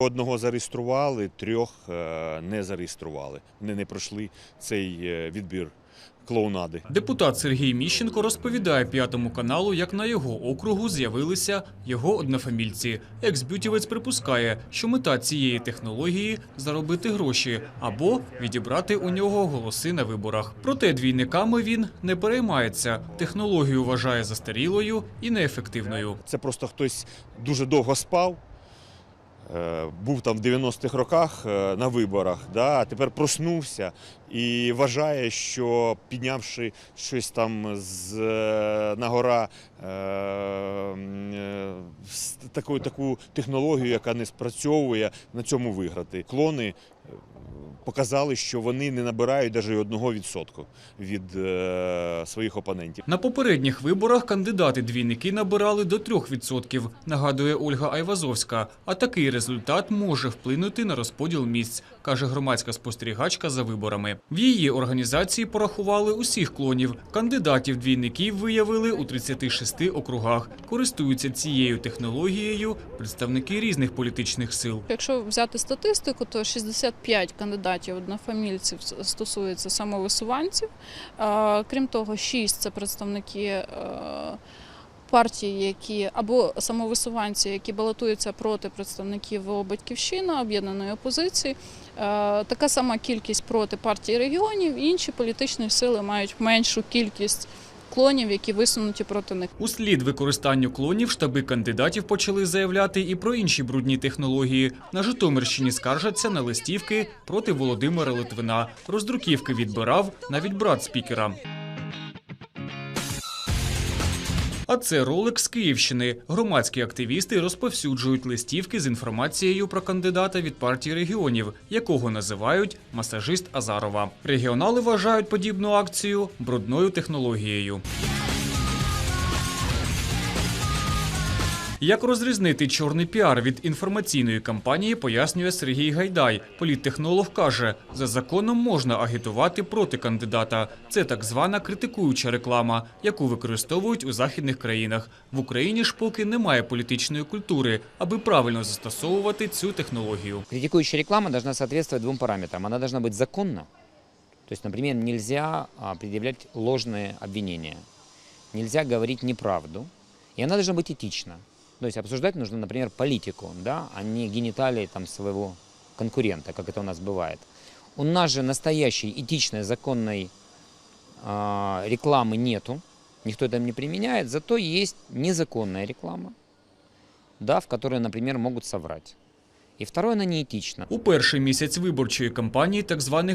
Одного зареєстрували, трьох е, не зареєстрували. Вони не пройшли цей е, відбір клоунади. Депутат Сергій Міщенко розповідає п'ятому каналу, як на його округу з'явилися його однофамільці. Екс-бютівець припускає, що мета цієї технології заробити гроші або відібрати у нього голоси на виборах. Проте двійниками він не переймається. Технологію вважає застарілою і неефективною. Це просто хтось дуже довго спав. Е, Був там в 90-х роках е, на виборах, да, а тепер проснувся і вважає, що піднявши щось там з нагора е, с- таку, таку технологію, яка не спрацьовує, на цьому виграти. Клони показали, що вони не набирають навіть одного відсотку від е, своїх опонентів. На попередніх виборах кандидати-двійники набирали до 3%, нагадує Ольга Айвазовська. А такий результат може вплинути на розподіл місць, каже громадська спостерігачка за виборами. В її організації порахували усіх клонів. Кандидатів-двійників виявили у 36 округах. Користуються цією технологією представники різних політичних сил. Якщо взяти статистику, то 65 кандидатів однофамільців стосується самовисуванців. Е, Крім того, шість – це представники Партії, які або самовисуванці, які балотуються проти представників «Батьківщина», об'єднаної опозиції. Е, Така сама кількість проти партії регіонів. Інші політичні сили мають меншу кількість клонів, які висунуті проти них. У слід використанню клонів штаби кандидатів почали заявляти і про інші брудні технології. На Житомирщині скаржаться на листівки проти Володимира Литвина. Роздруківки відбирав навіть брат спікера. А це ролик з Київщини. Громадські активісти розповсюджують листівки з інформацією про кандидата від партії регіонів, якого називають масажист Азарова. Регіонали вважають подібну акцію брудною технологією. Як розрізнити чорний піар від інформаційної кампанії, пояснює Сергій Гайдай. Політтехнолог каже, за законом можна агітувати проти кандидата. Це так звана критикуюча реклама, яку використовують у західних країнах. В Україні ж поки немає політичної культури, аби правильно застосовувати цю технологію. Критикующая реклама должна соответствовать двум параметрам. Она должна быть законна. То есть, например, нельзя а, предъявлять ложные обвинения. Нельзя говорить неправду. И она должна быть этична. То есть обсуждать нужно, например, политику, да, а не гениталии там, своего конкурента, как это у нас бывает. У нас же настоящей этичной, законной а, рекламы нету. Никто это не применяет. Зато есть незаконная реклама, да, в которой, например, могут соврать. І второе, она неетична. У перший місяць виборчої кампанії так званих